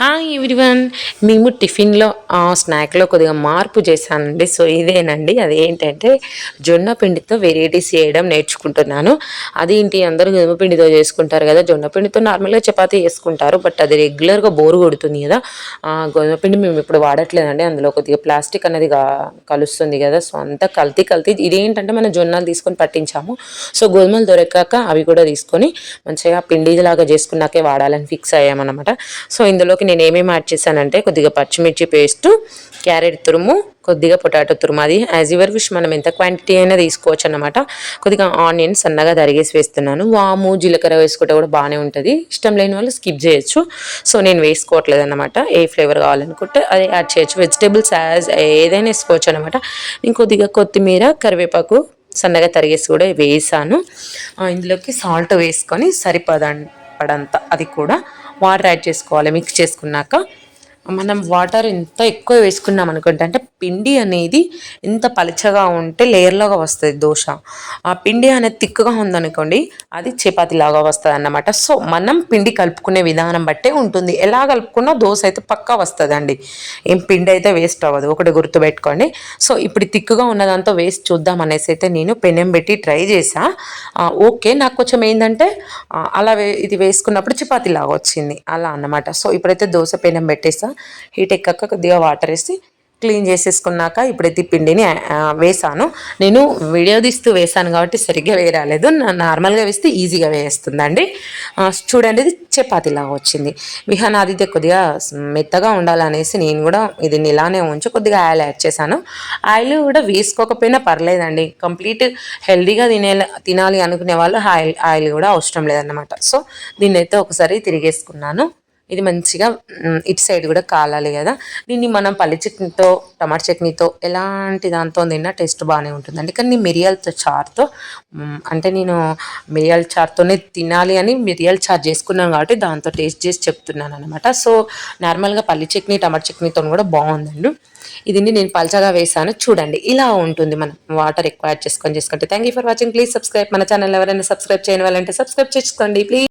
Hi everyone. మేము టిఫిన్లో స్నాక్లో కొద్దిగా మార్పు చేశానండి. సో ఇదేనండి. అది ఏంటంటే జొన్న పిండితో వెరైటీస్ చేయడం నేర్చుకుంటున్నాను. అదేంటి అందరూ గోధుమ పిండితో చేసుకుంటారు కదా. జొన్న పిండితో నార్మల్గా చపాతీ చేసుకుంటారు. బట్ అది రెగ్యులర్గా బోరు కొడుతుంది కదా. గోధుమ పిండి మేము ఇప్పుడు వాడట్లేదండి. అందులో కొద్దిగా ప్లాస్టిక్ అనేది కలుస్తుంది కదా. సో అంతా కల్తీ కల్తీ. ఇదేంటంటే మనం జొన్నలు తీసుకొని పట్టించాము. సో గోధుమలు దొరకాక అవి కూడా తీసుకొని మంచిగా పిండిలాగా చేసుకున్నాకే వాడాలని ఫిక్స్ అయ్యామన్నమాట. సో ఇందులోకి నేను ఏమేమి యాడ్ చేశానంటే కొద్దిగా పచ్చిమిర్చి పేస్ట్ క్యారెట్ తురుము కొద్దిగా పొటాటో తురుము. అది యాజ్ యువర్ విష్ మనం ఎంత క్వాంటిటీ అయినా తీసుకోవచ్చు అనమాట కొద్దిగా ఆనియన్ సన్నగా తరిగేసి వేస్తున్నాను. వాము జీలకర్ర వేసుకుంటే కూడా బాగానే ఉంటుంది. ఇష్టం లేని వాళ్ళు స్కిప్ చేయొచ్చు. సో నేను వేసుకోవట్లేదు అనమాట ఏ ఫ్లేవర్ కావాలనుకుంటే అది యాడ్ చేయొచ్చు. వెజిటేబుల్స్ యాజ్ ఏదైనా వేసుకోవచ్చు అనమాట నేను కొద్దిగా కొత్తిమీర కరివేపాకు సన్నగా తరిగేసి కూడా వేసాను. ఇందులోకి సాల్ట్ వేసుకొని సరిపడ పడంత అది కూడా వాటర్ యాడ్ చేసుకోవాలి మిక్స్ చేసుకున్నాక. మనం వాటర్ ఎంత ఎక్కువ వేసుకున్నాం అనుకుంటే అంటే పిండి అనేది ఎంత పలచగా ఉంటే లేయర్లాగా వస్తుంది దోశ. ఆ పిండి అనేది తిక్కుగా ఉందనుకోండి అది చపాతి లాగా వస్తుంది అన్నమాట సో మనం పిండి కలుపుకునే విధానం బట్టే ఉంటుంది. ఎలా కలుపుకున్నా దోశ అయితే పక్కా వస్తుందండి. ఏం పిండి అయితే వేస్ట్ అవ్వదు. ఒకటి గుర్తుపెట్టుకోండి. సో ఇప్పుడు తిక్కుగా ఉన్నదంతా వేస్ట్ చూద్దాం అనేసి అయితే నేను పెనం పెట్టి ట్రై చేసా ఓకే నాకు కొంచెం ఏంటంటే అలా ఇది వేసుకున్నప్పుడు చపాతీ లాగా వచ్చింది. అలా అన్నమాట. సో ఇప్పుడైతే దోశ పెనం పెట్టేసా హీట్ ఎక్కక కొద్దిగా వాటర్ వేసి క్లీన్ చేసేసుకున్నాక ఇప్పుడైతే పిండిని వేసాను. నేను వీడియో తీస్తూ వేసాను కాబట్టి సరిగ్గా వేయరాలేదు. నా- నార్మల్గా వేస్తే ఈజీగా వేస్తుందండి. చూడండి ఇది చపాతీలాగా వచ్చింది. విహానాదితే కొద్దిగా మెత్తగా ఉండాలనేసి నేను కూడా ఇది ఇలానే ఉంచి కొద్దిగా ఆయిల్ యాడ్ చేశాను. ఆయిల్ కూడా వేసుకోకపోయినా పర్లేదండి. కంప్లీట్ హెల్దీగా తినే తినాలి అనుకునే వాళ్ళు ఆయిల్ ఆయిల్ కూడా అవసరం లేదన్నమాట. సో దీన్నైతే ఒకసారి తిరిగేసుకున్నాను. ఇది మంచిగా ఇట్ ఇటు సైడ్ కూడా కాలాలి కదా. దీన్ని మనం పల్లి చట్నీతో టమాటా చట్నీతో ఎలాంటి దాంతో తిన్నా టేస్ట్ బాగానే ఉంటుందండి. కానీ నేను మిరియాలతో చారుతో అంటే నేను మిరియాల చారుతోనే తినాలి అని మిరియాల చారు చేసుకున్నాను కాబట్టి దాంతో టేస్ట్ చేసి చెప్తున్నాను అనమాట సో నార్మల్గా పల్లి చట్నీ టమాటా చట్నీతో కూడా బాగుందండి. ఇది నేను పల్చగా వేసాను. చూడండి ఇలా ఉంటుంది మనం వాటర్ ఎక్కువ యాడ్ చేసుకొని చేసుకుంటే. Thank you for watching please subscribe మన ఛానల్ ఎవరైనా సబ్స్క్రైబ్ చేయని వాళ్ళంటే సబ్స్క్రైబ్ చేసుకోండి ప్లీజ్